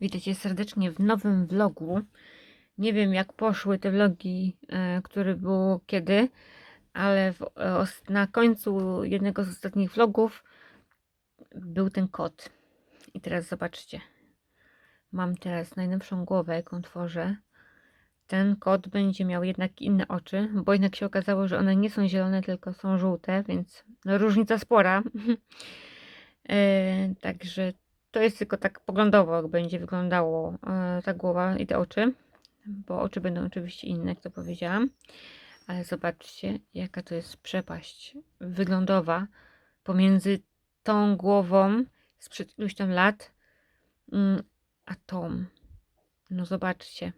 Witajcie serdecznie w nowym vlogu. Nie wiem jak poszły te vlogi, e, które było kiedy, ale w, e, na końcu jednego z ostatnich vlogów był ten kot. I teraz zobaczcie. Mam teraz najnowszą głowę, jaką tworzę. Ten kot będzie miał jednak inne oczy, bo jednak się okazało, że one nie są zielone, tylko są żółte, więc no, różnica spora. E, Także to jest tylko tak poglądowo, jak będzie wyglądało e, ta głowa i te oczy, bo oczy będą oczywiście inne, jak to powiedziałam. Ale zobaczcie, jaka to jest przepaść wyglądowa pomiędzy tą głową sprzed iluś tam lat, mm, a tą. No zobaczcie,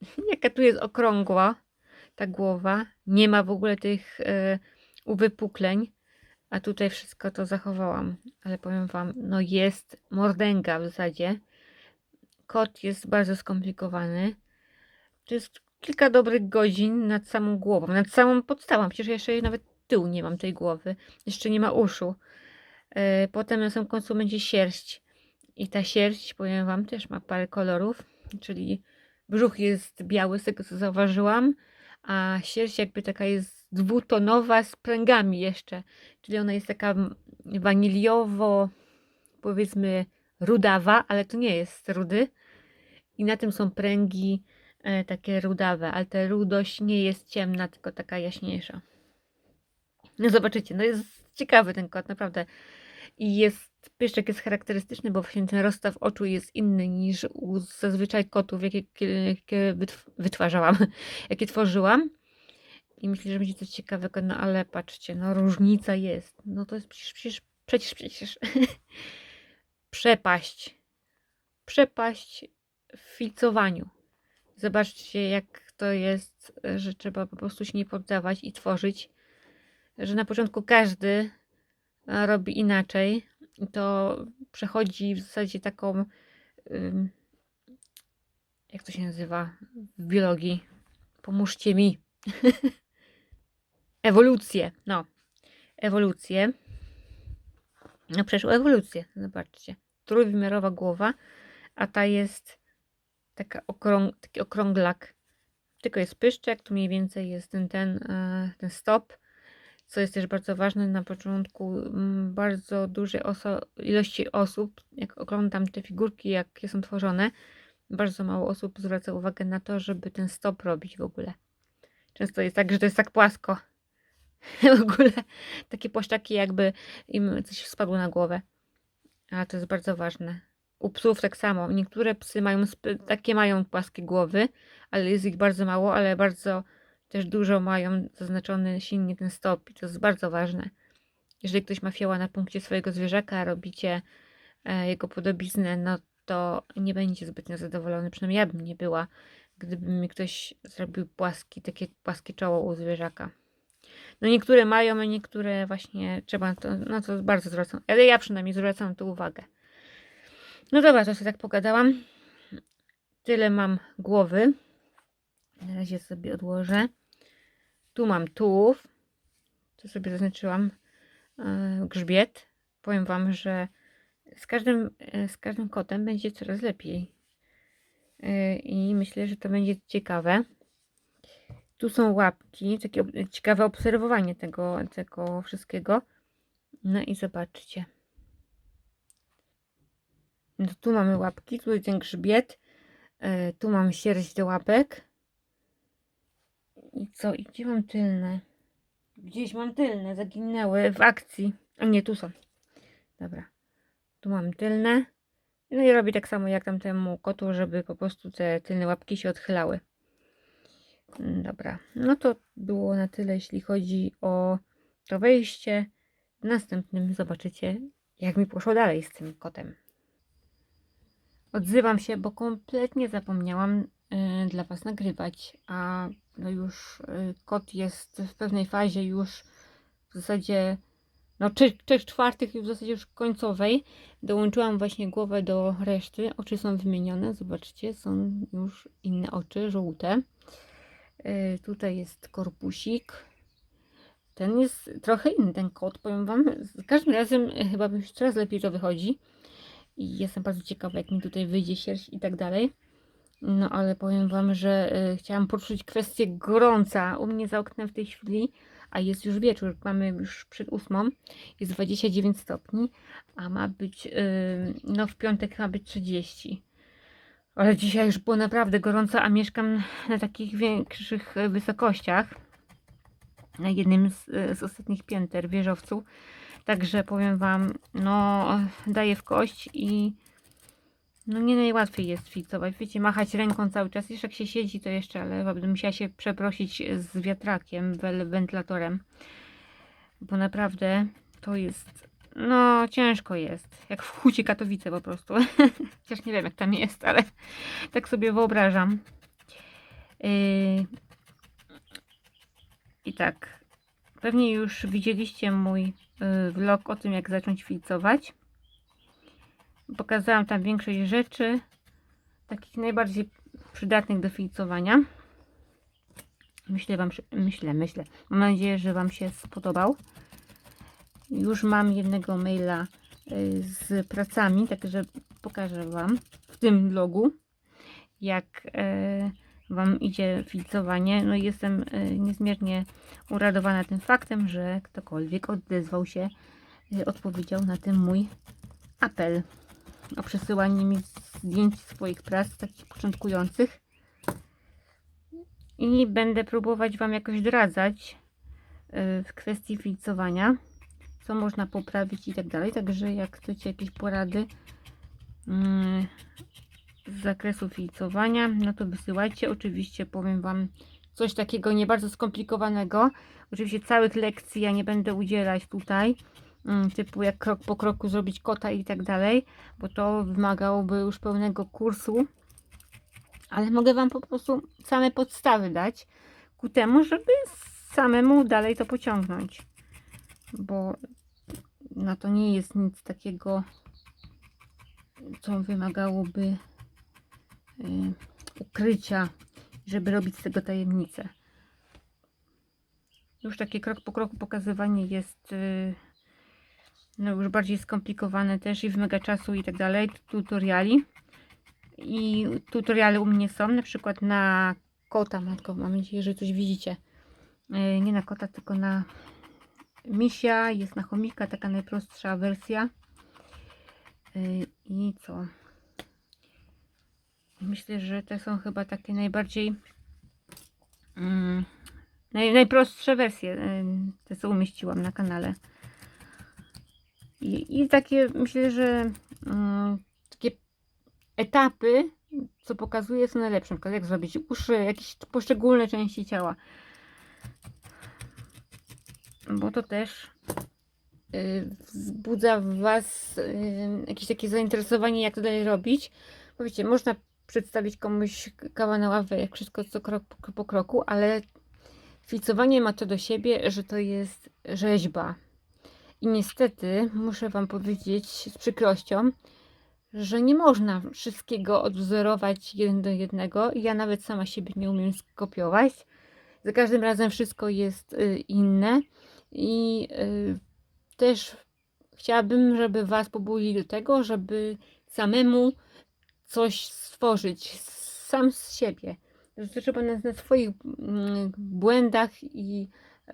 jaka tu jest okrągła ta głowa. Nie ma w ogóle tych e, uwypukleń. A tutaj wszystko to zachowałam, ale powiem Wam, no jest mordęga w zasadzie. Kot jest bardzo skomplikowany. To jest kilka dobrych godzin nad samą głową, nad samą podstawą. Przecież jeszcze nawet tyłu nie mam tej głowy. Jeszcze nie ma uszu. E, Potem na końcu będzie sierść. I ta sierść, powiem Wam, też ma parę kolorów. Czyli brzuch jest biały, z tego co zauważyłam. A sierść jakby taka jest dwutonowa z pręgami jeszcze. Czyli ona jest taka waniliowo, powiedzmy, rudawa, ale to nie jest rudy. I na tym są pręgi e, takie rudawe, ale ta rudość nie jest ciemna, tylko taka jaśniejsza. No zobaczycie, no jest ciekawy ten kot, naprawdę. I jest, pyszczek jest charakterystyczny, bo właśnie ten rozstaw oczu jest inny niż u zazwyczaj kotów, jakie, jakie wytw- wytwarzałam, jakie tworzyłam. I myślę, że będzie coś ciekawego, no ale patrzcie, no różnica jest. No to jest przecież, przecież, przecież, przecież. Przepaść. Przepaść w filcowaniu. Zobaczcie, jak to jest, że trzeba po prostu się nie poddawać i tworzyć. Że na początku każdy e, robi inaczej. To przechodzi w zasadzie taką. Jak to się nazywa w biologii? Pomóżcie mi. Ewolucję. No. Ewolucję. No przeszło ewolucję. Zobaczcie. Trójwymiarowa głowa, a ta jest taka okrąg, taki okrąglak. Tylko jest pyszczek, tu mniej więcej jest ten, ten, e, ten stop, co jest też bardzo ważne na początku. mm, Bardzo dużej oso- ilości osób, jak oglądam te figurki, jakie są tworzone, bardzo mało osób zwraca uwagę na to, żeby ten stop robić w ogóle. Często jest tak, że to jest tak płasko. w ogóle takie płaszczaki, jakby im coś spadło na głowę. A to jest bardzo ważne. U psów tak samo. Niektóre psy mają takie mają płaskie głowy, ale jest ich bardzo mało, ale bardzo też dużo mają zaznaczony silnie ten stop i to jest bardzo ważne. Jeżeli ktoś ma fioła na punkcie swojego zwierzaka, robicie e, jego podobiznę, no to nie będzie zbytnio zadowolony. Przynajmniej ja bym nie była, gdyby mi ktoś zrobił płaski, takie płaskie czoło u zwierzaka. No niektóre mają, a niektóre właśnie trzeba to, no to bardzo zwracam, ale ja przynajmniej zwracam tu uwagę. No dobra, to sobie tak pogadałam. Tyle mam głowy. Na razie sobie odłożę. Tu mam tułów. Tu sobie zaznaczyłam e, grzbiet. Powiem Wam, że z każdym, e, z każdym kotem będzie coraz lepiej. E, I myślę, że to będzie ciekawe. Tu są łapki, takie ciekawe obserwowanie tego, tego wszystkiego. No i zobaczcie. No tu mamy łapki, tu jest ten grzbiet. E, tu mam sierść do łapek. I co? I gdzie mam tylne? Gdzieś mam tylne, zaginęły w akcji. A nie, tu są. Dobra. Tu mam tylne. No i robię tak samo jak tamtemu kotu, żeby po prostu te tylne łapki się odchylały. Mm, Dobra, no to było na tyle, jeśli chodzi o to wejście. W następnym zobaczycie, jak mi poszło dalej z tym kotem. Odzywam się, bo kompletnie zapomniałam y, dla Was nagrywać, a no już y, kot jest w pewnej fazie już w zasadzie no trzy, trzech czwartych już w zasadzie już końcowej. Dołączyłam właśnie głowę do reszty. Oczy są wymienione, zobaczcie, są już inne oczy, żółte. Y, tutaj jest korpusik. Ten jest trochę inny, ten kot, powiem Wam. Z każdym razem y, chyba mi coraz lepiej to wychodzi. i jestem bardzo ciekawa, jak mi tutaj wyjdzie sierść i tak dalej. No ale powiem Wam, że y, chciałam poruszyć kwestię gorąca. U mnie za oknem w tej chwili, a jest już wieczór, mamy już przed ósmą, jest 29 stopni, a ma być, y, no w piątek ma być 30. Ale dzisiaj już było naprawdę gorąco, a mieszkam na takich większych y, wysokościach. Na jednym z, y, z ostatnich pięter wieżowcu. Także powiem Wam, no daje w kość i no nie najłatwiej jest filcować. Wiecie, machać ręką cały czas. Jeszcze jak się siedzi, to jeszcze, ale będę musiała się przeprosić z wiatrakiem, wentylatorem. Bo naprawdę to jest, no ciężko jest. Jak w Hucie Katowice po prostu. Chociaż nie wiem jak tam jest, ale tak sobie wyobrażam. Yy... I tak, pewnie już widzieliście mój yy, vlog o tym, jak zacząć filcować. Pokazałam tam większość rzeczy, takich najbardziej przydatnych do filcowania. Myślę, wam, myślę, myślę. Mam nadzieję, że Wam się spodobał. Już mam jednego maila y, z pracami, także pokażę Wam w tym vlogu, jak e, Wam idzie filcowanie. No i jestem e, niezmiernie uradowana tym faktem, że ktokolwiek odezwał się, y, odpowiedział na ten mój apel o przesyłanie mi zdjęć swoich prac, takich początkujących. I będę próbować Wam jakoś doradzać y, w kwestii filcowania, co można poprawić i tak dalej. Także jak chcecie jakieś porady mm, z zakresu filcowania, no to wysyłajcie. Oczywiście powiem Wam coś takiego nie bardzo skomplikowanego. Oczywiście całych lekcji ja nie będę udzielać tutaj, mm, typu jak krok po kroku zrobić kota i tak dalej, bo to wymagałoby już pełnego kursu. Ale mogę Wam po prostu same podstawy dać ku temu, żeby samemu dalej to pociągnąć. Bo no to nie jest nic takiego, co wymagałoby y, ukrycia, żeby robić z tego tajemnicę. Już takie krok po kroku pokazywanie jest y, no już bardziej skomplikowane też i wymaga czasu i tak dalej, tutoriali. I tutoriale u mnie są, na przykład na kota, matko, mam nadzieję, że coś widzicie. E, Nie na kota, tylko na misia, jest na chomika, taka najprostsza wersja. E, I co? Myślę, że te są chyba takie najbardziej mm, naj, najprostsze wersje, e, te co umieściłam na kanale. I, i takie, myślę, że mm, takie etapy, co pokazuje, są najlepsze. Na przykład jak zrobić uszy, jakieś poszczególne części ciała. Bo to też y, wzbudza w Was y, jakieś takie zainteresowanie, jak to dalej robić. Bo wiecie, można przedstawić komuś kawał na ławę, jak wszystko co krok po, kroku, ale filcowanie ma to do siebie, że to jest rzeźba. I niestety muszę Wam powiedzieć z przykrością, że nie można wszystkiego odwzorować jeden do jednego. Ja nawet sama siebie nie umiem skopiować. Za każdym razem wszystko jest y, inne i y, też chciałabym, żeby Was pobudzić do tego, żeby samemu coś stworzyć sam z siebie. Trzeba na, na swoich mm, błędach i y,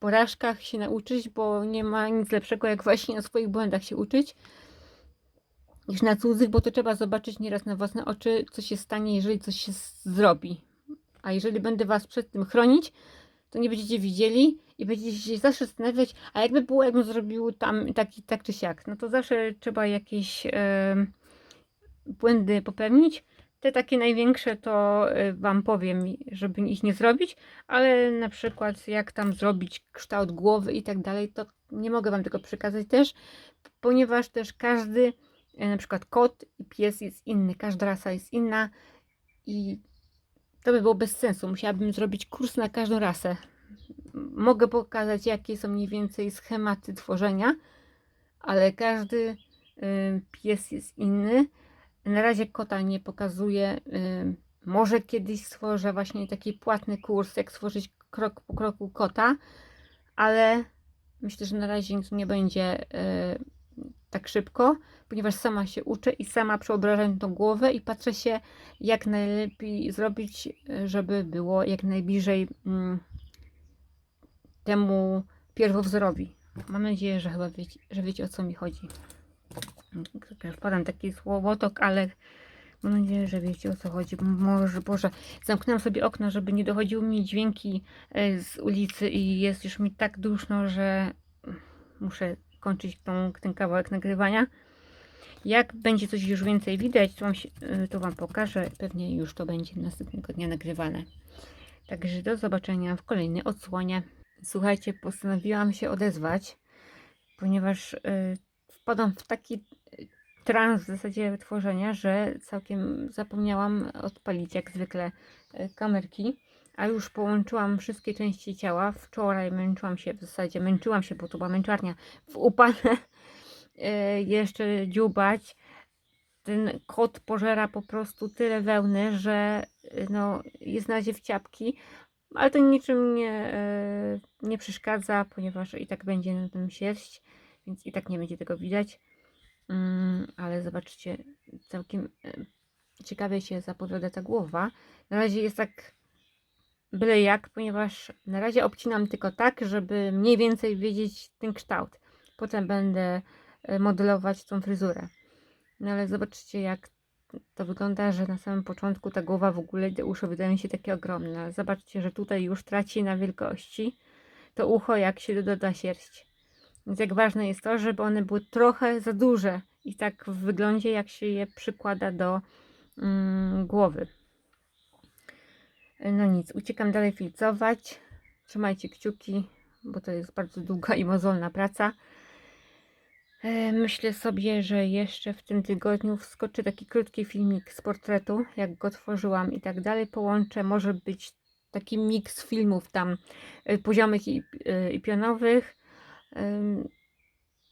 porażkach się nauczyć, bo nie ma nic lepszego, jak właśnie na swoich błędach się uczyć niż na cudzych, bo to trzeba zobaczyć nieraz na własne oczy, co się stanie, jeżeli coś się zrobi. A jeżeli będę Was przed tym chronić, to nie będziecie widzieli i będziecie się zawsze zastanawiać, a jakby było, jakbym zrobił tam taki, tak czy siak. No to zawsze trzeba jakieś błędy popełnić. Te takie największe to y, Wam powiem, żeby ich nie zrobić, ale na przykład jak tam zrobić kształt głowy i tak dalej, to nie mogę Wam tego przekazać też, ponieważ też każdy, e, na przykład kot i pies jest inny, każda rasa jest inna i to by było bez sensu. Musiałabym zrobić kurs na każdą rasę. Mogę pokazać, jakie są mniej więcej schematy tworzenia, ale każdy y, pies jest inny. Na razie kota nie pokazuję. y, Może kiedyś stworzę właśnie taki płatny kurs, jak stworzyć krok po kroku kota, ale myślę, że na razie nie będzie y, tak szybko, ponieważ sama się uczę i sama przeobrażam tą głowę i patrzę się, jak najlepiej zrobić, e, żeby było jak najbliżej mm, temu pierwowzorowi. Mam nadzieję, że chyba wiecie, że wiecie o co mi chodzi. Podam taki słowotok, ale mam nadzieję, że wiecie o co chodzi. Może, Boże, zamknęłam sobie okno, żeby nie dochodziły mi dźwięki e, z ulicy i jest już mi tak duszno, że muszę kończyć tą, ten kawałek nagrywania. Jak będzie coś już więcej widać, to wam, się, y, to wam pokażę. Pewnie już to będzie następnego dnia nagrywane. Także do zobaczenia w kolejnej odsłonie. Słuchajcie, postanowiłam się odezwać, ponieważ y, wpadam w taki y, trans w zasadzie tworzenia, że całkiem zapomniałam odpalić jak zwykle y, kamerki, a już połączyłam wszystkie części ciała. Wczoraj męczyłam się, w zasadzie męczyłam się, bo to była męczarnia, w upale jeszcze dziubać. Ten kot pożera po prostu tyle wełny, że no, jest na razie w ciapki, ale to niczym nie, e, nie przeszkadza, ponieważ i tak będzie na tym sierść, więc i tak nie będzie tego widać. Mm, ale zobaczcie, całkiem e, ciekawie się zapowiada ta głowa. Na razie jest tak byle jak, ponieważ na razie obcinam tylko tak, żeby mniej więcej wiedzieć ten kształt. Potem będę e, modelować tą fryzurę. No ale zobaczcie, jak to wygląda, że na samym początku ta głowa w ogóle, te uszy wydają się takie ogromne. Zobaczcie, że tutaj już traci na wielkości to ucho, jak się doda sierść. Więc jak ważne jest to, żeby one były trochę za duże i tak w wyglądzie, jak się je przykłada do mm, głowy. No nic, uciekam dalej filcować. Trzymajcie kciuki, bo to jest bardzo długa i mozolna praca. E, Myślę sobie, że jeszcze w tym tygodniu wskoczy taki krótki filmik z portretu, jak go tworzyłam i tak dalej. Połączę, może być taki miks filmów tam e, poziomych i, e, i pionowych.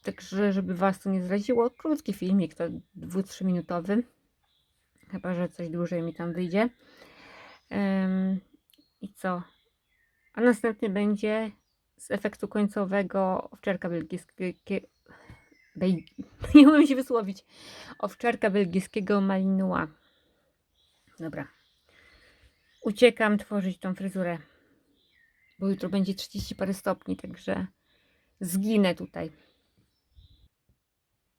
Także, żeby Was to nie zraziło, krótki filmik, to 2-3 minutowy. Chyba, że coś dłużej mi tam wyjdzie. I co? A następny będzie z efektu końcowego owczarka belgijskiego. Bej... Nie umiem się wysłowić. Owczarka belgijskiego Malinois. Dobra. Uciekam tworzyć tą fryzurę. Bo jutro będzie 30 parę stopni, także zginę tutaj.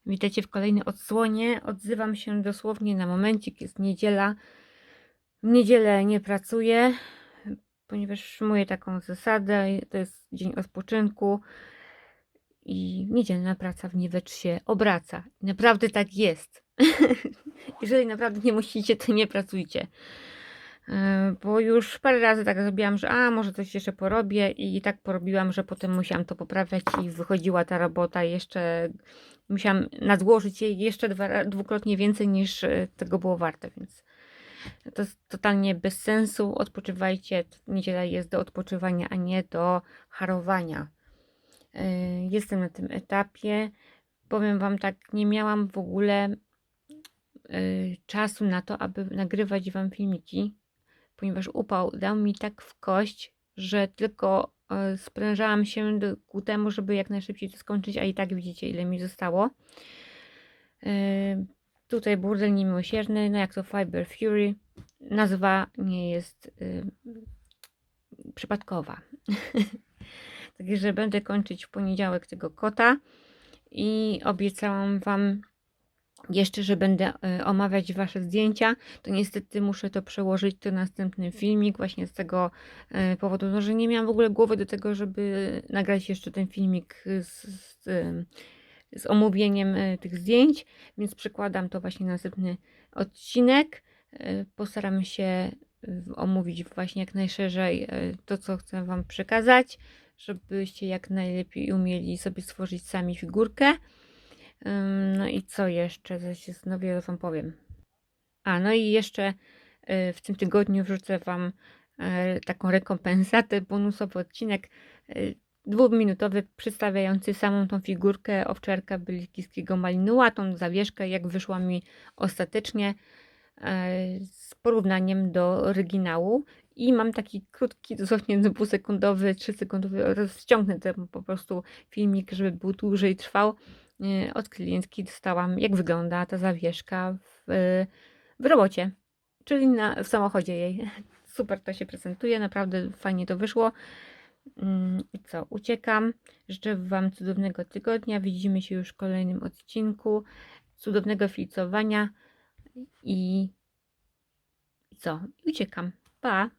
Witajcie w kolejnej odsłonie. Odzywam się dosłownie na momencik. Jest niedziela. W niedzielę nie pracuję, ponieważ szymuję taką zasadę. To jest dzień odpoczynku i niedzielna praca w niewecz się obraca. Naprawdę tak jest. Jeżeli naprawdę nie musicie, to nie pracujcie. Yy, Bo już parę razy tak zrobiłam, że a może coś jeszcze porobię i tak porobiłam, że potem musiałam to poprawiać i wychodziła ta robota jeszcze musiałam nadłożyć jej jeszcze dwa, dwukrotnie więcej niż e, tego było warte, więc to jest totalnie bez sensu. Odpoczywajcie. Niedziela jest do odpoczywania, a nie do harowania. Jestem na tym etapie. Powiem Wam tak, nie miałam w ogóle yy, czasu na to, aby nagrywać Wam filmiki, ponieważ upał dał mi tak w kość, że tylko yy, sprężałam się do, ku temu, żeby jak najszybciej to skończyć, a i tak widzicie, ile mi zostało. Yy, Tutaj burdel niemiłosierny, no jak to Fiber Fury. Nazwa nie jest y, przypadkowa. Także będę kończyć w poniedziałek tego kota i obiecałam Wam jeszcze, że będę y, omawiać Wasze zdjęcia. To niestety muszę to przełożyć to następny filmik właśnie z tego y, powodu, no, że nie miałam w ogóle głowy do tego, żeby nagrać jeszcze ten filmik z, z, z omówieniem y, tych zdjęć, więc przekładam to właśnie na następny odcinek. Postaram się omówić właśnie jak najszerzej to, co chcę Wam przekazać, żebyście jak najlepiej umieli sobie stworzyć sami figurkę. No i co jeszcze? Zaś się znowu Wam powiem. A, no i jeszcze y, w tym tygodniu wrzucę Wam y, taką rekompensatę, bonusowy odcinek y, dwuminutowy przedstawiający samą tą figurkę owczarka belgijskiego Malinois, tą zawieszkę, jak wyszła mi ostatecznie z porównaniem do oryginału. I mam taki krótki, dosłownie dwusekundowy, trzysekundowy, rozciągnę ten po prostu filmik, żeby był dłużej trwał, y, od klientki dostałam, jak wygląda ta zawieszka w, w robocie, czyli na, w samochodzie jej. Super to się prezentuje, naprawdę fajnie to wyszło. Mm, I co, uciekam. Życzę Wam cudownego tygodnia. Widzimy się już w kolejnym odcinku. Cudownego flicowania i, i co? Uciekam. Pa!